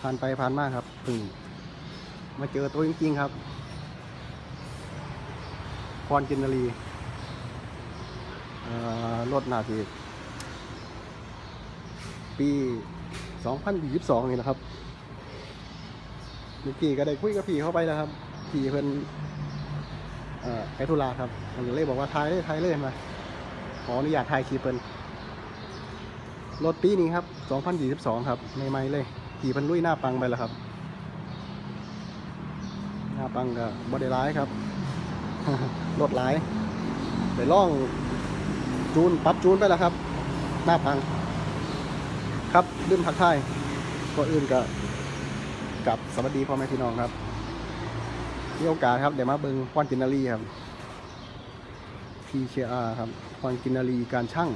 ผ่านไปผ่านมาครับเพึ่งมาเจอตัวจริงๆครับพรกินนารีรถหนาทีปี 2022 นี่นะครับเมื่อกี้ก็ได้คุยกับพี่เข้าไปแล้วครับ พี่เพิ่นเอ่อไปธุระครับมันก็เลยบอกว่าทายเลยทายเลยมาขออนุญาตถ่ายคลิปเพิ่นรถปีนี้ครับ 2022 ครับใหม่ๆเลย ขี่เพิ่นลุยหน้าปังไปแล้วครับ หน้าปังก็บ่ได้ร้ายครับรถหลายไปล่องจูนปรับจูนไปแล้วครับ หน้าปัง ครับลืมทักทายก่อนอื่นก็กับสวัสดีพ่อแม่พี่น้องครับมีโอกาสครับเดี๋ยวมาเบิงควันกินนารีครับ PKR ครับควันกินนารีการช่าง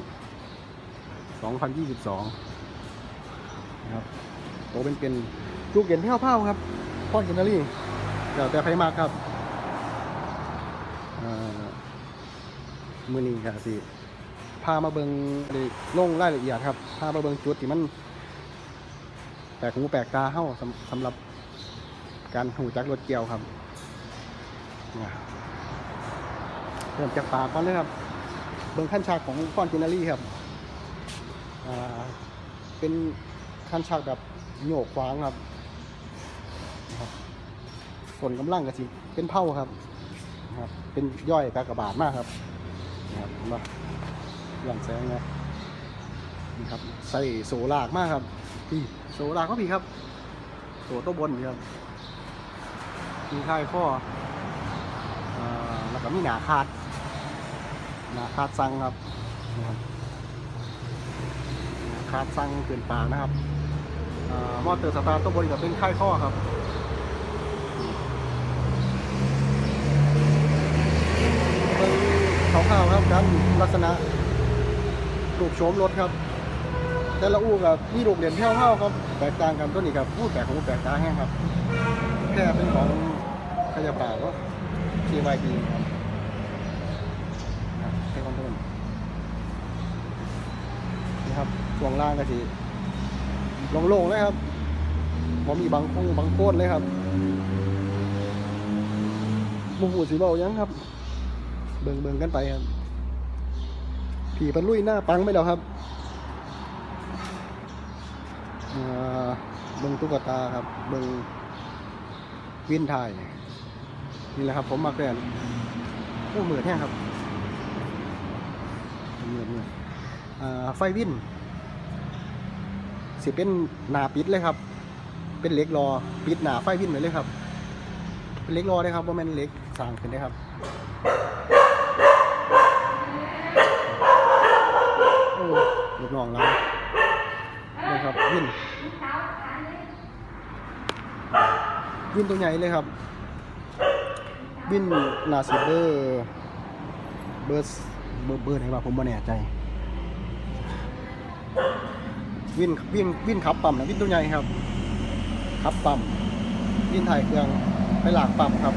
2022 นะครับ ตเป็นเป็นลูกเก่นเท่าเผาครับควันกินนารีเดี๋ยวแต่ไพมากครับมือนี้ครับสิพามาเบิงได้ลงรายละเอียดครับพามาเบิงจุดที่มัน แปลกหูแปลกตาเข้าสำหรับการหูจักรถเกี่ยวครับเริ่มจากปากก่อนเลยครับ เบิงขั้นฉากของฟอนจินารีครับ เป็นขั้นฉากแบบ โยกขวางครับนะครับส่วนกำลังกระสิเป็นเผาครับนะครับ เป็นย่อยกากบาทมากครับนะครับเห็นปะหลังแสงนะนี่ครับใส่โซลากมากครับพี่โซลากก็พี่ครับโซตัวบนนี่ครับมีท้ายข้ออแล้วก็มีหนาคาดหนาคาดซังครับนะครับหนาคาดซังเกินปานะครับ มอเตอร์สตาร์ตัวบนก็เป็นค่ายข้อครับเป็นขาวๆครับกันลักษณะรูปโฉมรถครับ แต่ละอู้กับมีรูปเหรียญเท่าๆครับแตกต่างกันตัวนี้ครับพูดแปลกของแปลกตาแห้งครับแค่เป็นของขยะป่าก็ KYD ครับครับใช้คอนโทรลนะครับช่วงล่างก็สิ โล่งๆเลยครับผมมีบางคงบางโค้นเลยครับโมโหสีเบายังครับ เบิ่งเบิ่งกันไปครับ ผีบรรลุยหน้าปังไปแล้วครับเบิงตุ๊กตาครับ เบิงวินไทยนี่แหละครับ ผมมาแกนโอ้เหมือนแห้ครับเหมือนเหมือนไฟวิน สิเป็นหนาปิดเลยครับ เป็นเล็กรอปิดหนาไฟวิ่นไว้เลยครับ เป็นเล็กรอเลยครับว่ามันเล็กสร้างขึ้นได้ครับโอ้ลูกน้องเราเลยครับวิ่นวิ่นตัวใหญ่เลยครับวิ่นนาสิเบอร์เบอร์เบอร์เบอร์ไหนวะผมไม่แน่ใจ วินวินวินขับปั๊มนะวินตัวใหญ่ครับขับปั๊มวินถ่ายเครื่องไปหลากปั๊มครับ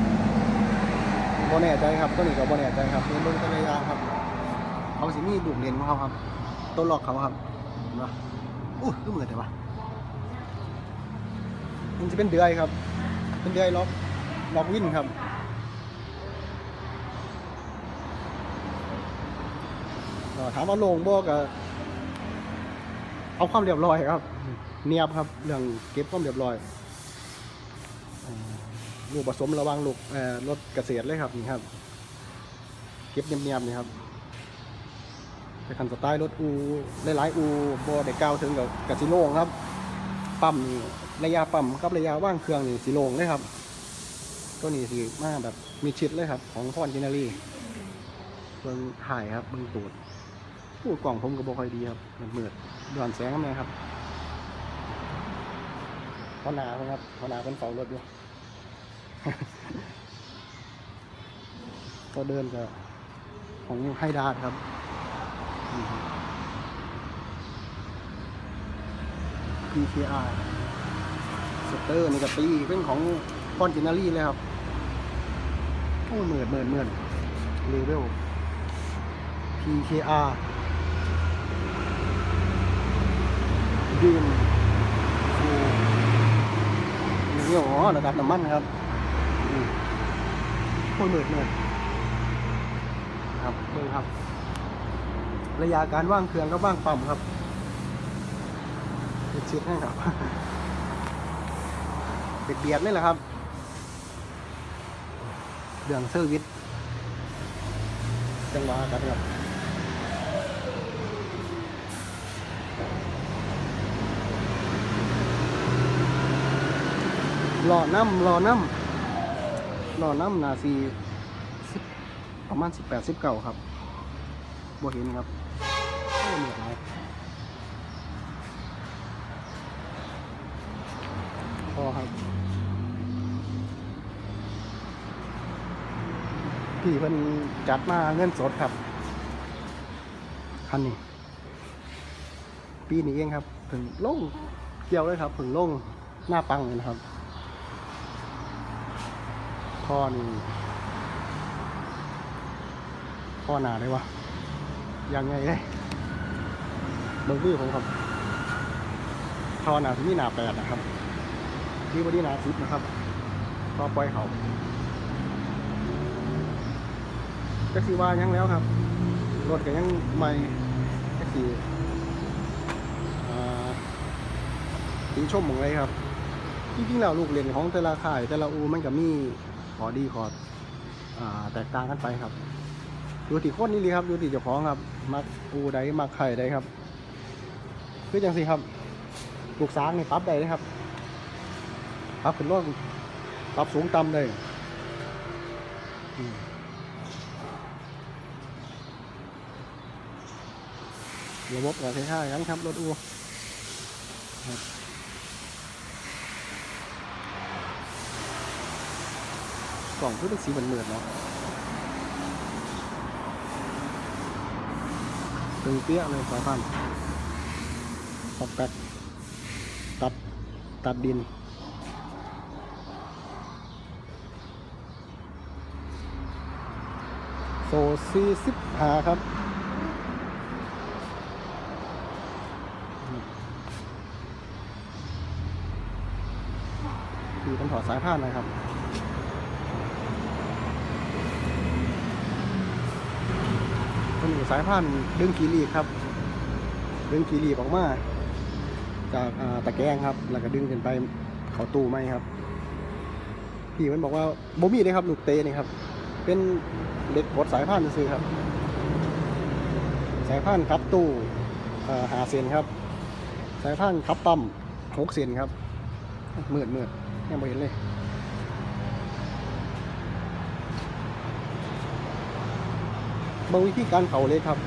บ่แน่ใจครับตัวนี้ก็บ่แน่ใจครับเบิ่งตัวอย่าครับเขาสิมีดูกเรียนของเขาครับต้นหลอกเขาครับเห็นปะอู้ก็เหมือนแต่ว่ามันจะเป็นเดือยครับ เป็นเดือยล็อกล็อกวินครับถามว่าโลงบ่ก็ เอาความเรียบร้อยครับ เนียบครับเรื่องเก็บความเรียบร้อยลูกผสมระวังลูกรถเกษตรเลยครับนี่ครับ เก็บเนียบๆนี่ครับไปคันสไตล์รถอูหลายๆอูบอได้ก้าวถึงกับกับสิโล่งครับ ปั๊มระยะปั๊มกับระยะว่างเครื่องนี่สิโล่งเลยครับ ตัวนี้สิมาแบบมีชิดเลยครับ ของพอนจินารีเบิ่งถ่ายครับเบิ่งตูด ผู้กล่องผมก็บ่ค่อยดีครับมันมืดดอนแสงกันครับพอหนาเพิ่นครับพอหนาเป็นเฝ้ารถอยู่ก็เดินกับของไฮดาดครับ PKR สเตอร์นี่ก็ตีเป็นของคอนจินารีเลยครับโอ้เหมือนเหมือนเหมือนเลเวล PKR ดีมฟูอระดับน้ำมันครับอืมโคตรมืดเลยครับเบิ่งครับ ระยะการว่างเครื่องก็ว่างปั๊มครับเช็ดให้ครับเบียดๆนี่แหละครับเรื่องเซอร์วิสจังหวะกันครับ รอน้ำรอน้ำรอน้ำนาซีประมาณสิบแปดสิบเก้าครับบ่เห็นครับเหนื่อยหลายพอครับ พี่เพิ่นจัดมาเงินสดครับ คันนี้ ปีนี้เองครับ ถึงลงเกี่ยวเลยครับ ถึงลงหน้าปังเลยนะครับ ท่อนี่ท่อหนาเลยวะยังไงเลยเบอร์วิวผมครับท่อหนาที่นี่หนาแปดนะครับ ที่บอดี้หนาสิบนะครับท่อปล่อยเขาจักสีว่ายังแล้วครับ รถก็ยังใหม่จักสีอ่าตีชมหมองไรครับจริงๆแล้วลูกเรียนของแต่ละค่ายแต่ละอูมันก็มี ขอดีขออแตกต่างกันไปครับอยู่ที่คนนี่เลยครับอยู่ที่เจ้าของครับ มักอูใดมักไข่ใดครับ คือจังสิครับลูกสางนี่ปรับได้เลยครับปรับขึ้นลงปรับสูงต่ำได้ระบบก็คล้ายๆกันครับรถอูครับ กล่องคือเป็นสีเหมือนๆเนาะตึงเปี้ยเลยสายพันธุ์ตัดแปกตัด ตัดดินโซซีสิบหาครับ คือต้องถอดสายพานนะครับ คนอยู่สายพานดึงกีรีครับ ดึงกีรีบออกมาจากาตะแกรงครับ แล้วก็ดึงขึ้นไปเขาตู้ไหมครับ พี่มันบอกว่าโบมี่เลยครับลูกเตนี่ครับ เป็นเด็กบดสายพานซื้อครับ สายพานครับตู้หาเซนครับ สายพานครับปั๊มหกเซนครับเมืดมืดยังไม่เห็นเลย บางวิธีการเขาเล็กครับ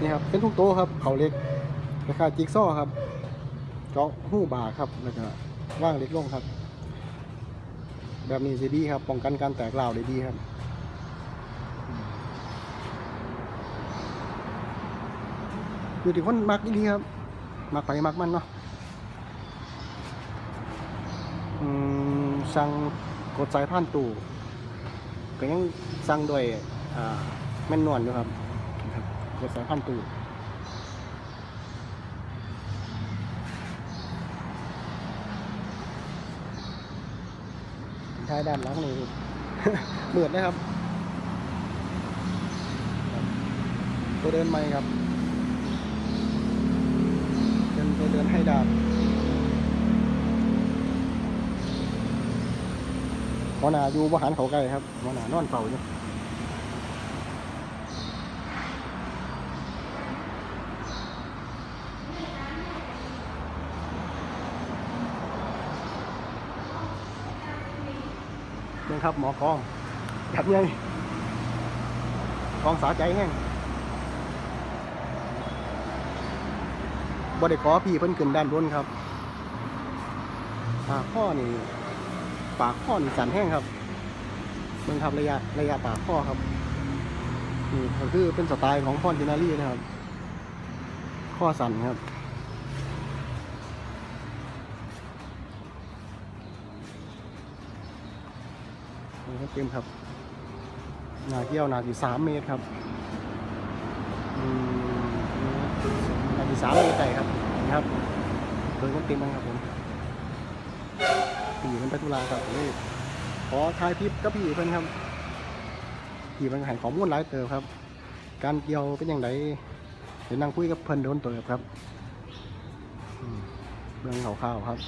นี่ครับเป็นทุกโต๊ะครับเขาเล็กราคาจิ๊กซอครับเจาะหู้บาครับแล้วก็ว่างเล็กลงครับ แบบนี้จะดีครับป้องกันการแตกเหล่าได้ดีครับอยู่ที่คนมักดีครับมักไปมักมันเนาะสั่งกดสายผ่านตู้ก็ยังสั่งด้วย แม่นนวลอยู่ครับครับกดสายผ่านตู้ท้ายด้านหลังนี่เหมือนนะครับ ตัวเดินไม่ครับ เป็นตัวเดินให้ดานหัวหน้าอยู่บหันเขาใกล้ครับหัวหน้านอนเฝ้าอยู่ ครับ หมอกองจับไงกองสาใจแห้งบไดิขอพี่เพิ่นขึ้นด้านบนครับอ่าข้อนี่ปากข้อนี่สันแห้งครับเมืองครับระยะระยะปากข้อครับนี่ก็คือเป็นสไตล์ของฟอนตินารีนะครับ ข้อสันครับ นี่ครับเต็มครับ หนาเกี้ยวหนาที่สามเมตรครับอืมหนาที่สามเมตรไก่ครับนี่ครับเดินก็เต็มครับผมพี่มันไปธุระครับเลยขอถ่ายคลิปกับพี่เพิ่นครับพี่เพิ่นให้ข้อมูลหลายเติบครับ การเกี่ยวเป็นอย่างไรเดี๋ยวนั่งคุยกับเพิ่นโดนเติบครับเบื้องข่าวๆครับ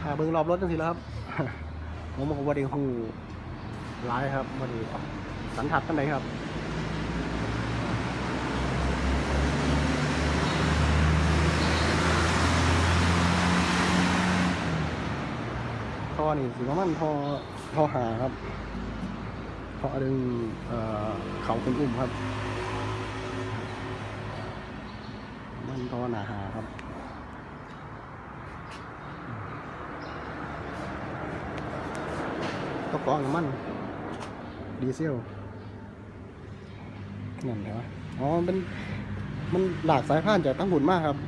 พาเบื้องรอบรถจังสิแล้วครับผมบอกว่าได้หู หลายครับว่าด้สันทัดกันไหนครับทอนี่สิประมาณทอท่อหาครับทอดึงเอ่อเขาเป็นอุ้มครับ มันทอหนาหาครับก็กองน้ำมัน ดีเซลนั่นเหรออ๋อมันเป็นมันหลากสายพานจากตั้งหุ่นมากครับ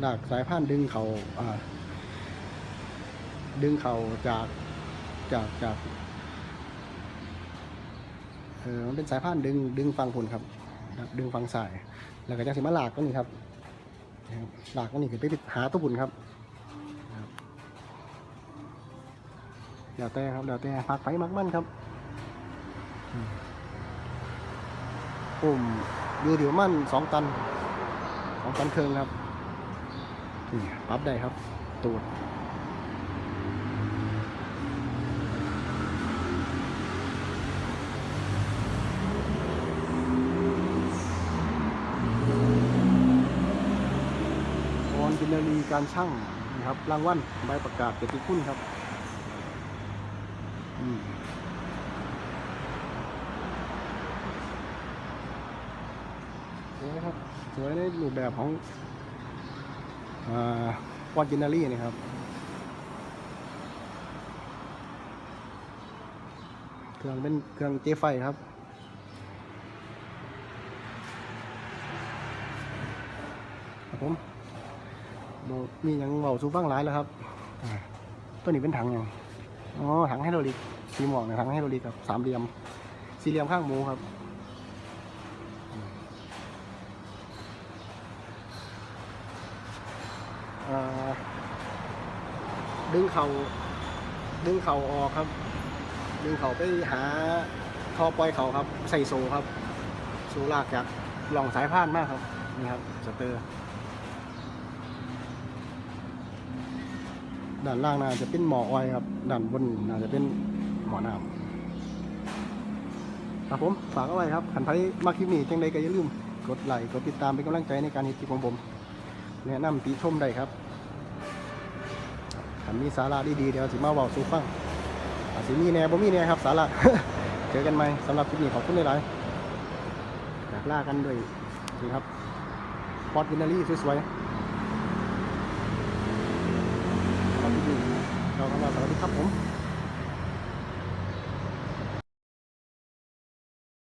หลากสายพานดึงเขาอ่า ดึงเขาจากจากจากเออมันเป็นสายพานดึงดึงฟังผลครับนครับดึงฟังสาย แล้วก็จะสิมาหลากก็นี่ครับ หลากก็นี่คือไปหาตัวบุญครับนครับเดี๋ยวแต่ครับเดี๋ยวแต่พักไฟมักมันครับ ปุ่มดูเดี๋ยวมันสองตันสองตันเครื่องครับนี่ปรั๊บได้ครับ ตูดออนกินนารีการช่างนะครับรางวัลใบประกาศเกียรติคุณครับ อืมสวยครับ สวยในรูปแบบของวอนกินารี่นะครับ เครื่องเป็นเครื่องเจไฟครับครับผมบมียังเบาสูฟังหลายแล้วครับ ตัวนี้เป็นถังหยังอ๋อ ถังไฮโดรลิกสีหมอกนะถังไฮโดรลิกครับ สามเหลี่ยม สี่เหลี่ยมข้างหมูครับอืมอ่า ดึงเขาดึงเขาออกครับ ดึงเขาไปหาท่อปล่อยเขาครับ ใส่โซครับโซลากจากหลองสายพานมากครับนี่ครับสเตอร์ด้านล่างน่าจะเป็นหมอออยครับด้านบนน่าจะเป็นหมอน้ำครับผมฝากเอาไว้ครับขันไพมาคลิปนี้จังใดก็อย่าลืมกดไลค์กดติดตามเป็นกำลังใจในการเฮ็ดคลิปของผมแนะนำติชมได้ครับ ขันมีสาระดีๆเดี๋ยวสิมาเว้าสู่ฟังอาจสิมีแน่บ่มีแน่ครับสาระเจอกันใหม่สำหรับคลิปนี้ขอบคุณหลายๆจากลากันด้วยนี่ครับพอดวินนารีสวยๆขอบคุณเราก็มาสวัสดีครับผม